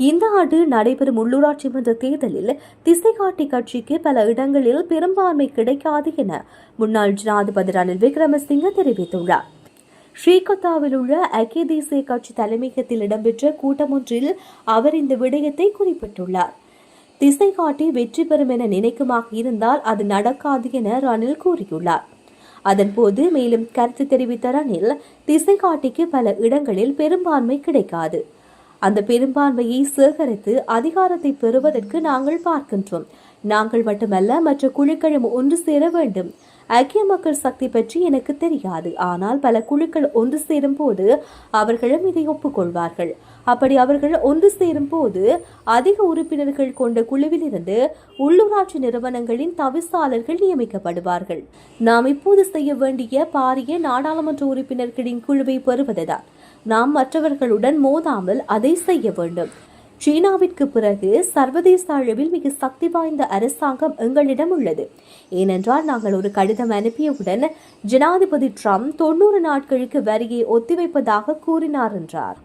இந்த ஆண்டு நடைபெறும் உள்ளூராட்சி மன்ற தேர்தலில் திசைகாட்டி கட்சிக்கு பல இடங்களில் பெரும்பான்மை கிடைக்காது என முன்னாள் ஜனாதிபதி ரணில் விக்ரமசிங்க தெரிவித்துள்ளார். ஸ்ரீகத்தாவில் உள்ள ஐக்கிய தேசிய கட்சி தலைமையகத்தில் இடம்பெற்ற கூட்டம் ஒன்றில் அவர் இந்த விடயத்தை குறிப்பிட்டுள்ளார். திசை காட்டி வெற்றி பெறும் என நினைக்குமாக இருந்தால் அது நடக்காது என ரணில் கூறியுள்ளார். அதன்போது மேலும் கருத்து தெரிவித்த ரணில் திசை காட்டிக்கு பல இடங்களில் பெரும்பான்மை கிடைக்காது. அந்த பெரும்பான்மையை சேகரித்து அதிகாரத்தை பெறுவதற்கு நாங்கள் பார்க்கின்றோம். நாங்கள் மட்டுமல்ல மற்ற குழுக்களும் ஒன்று சேர வேண்டும். ஐக்கிய மக்கள் சக்தி பற்றி எனக்கு தெரியாது. ஆனால் பல குழுக்கள் ஒன்று சேரும் போது அவர்களும் இதை ஒப்புக்கொள்வார்கள். அப்படி அவர்கள் ஒன்று சேரும் போது அதிக உறுப்பினர்கள் கொண்ட குழுவிலிருந்து உள்ளூராட்சி நிறுவனங்களின் தவிசாளர்கள் நியமிக்கப்படுவார்கள். நாம் இப்போது செய்ய வேண்டிய பாரிய நாடாளுமன்ற உறுப்பினர்களின் குழுவை பெறுவதுதான். நாம் மற்றவர்களுடன் மோதாமல் அதை செய்ய வேண்டும். சீனாவிற்கு பிறகு சர்வதேச அளவில் மிக சக்தி வாய்ந்த அரசாங்கம் எங்களிடம் உள்ளது. ஏனென்றால் நாங்கள் ஒரு கடிதம் அனுப்பியவுடன் ஜனாதிபதி ட்ரம்ப் தொண்ணூறு நாட்களுக்கு வரியை ஒத்திவைப்பதாக கூறினார் என்றார்.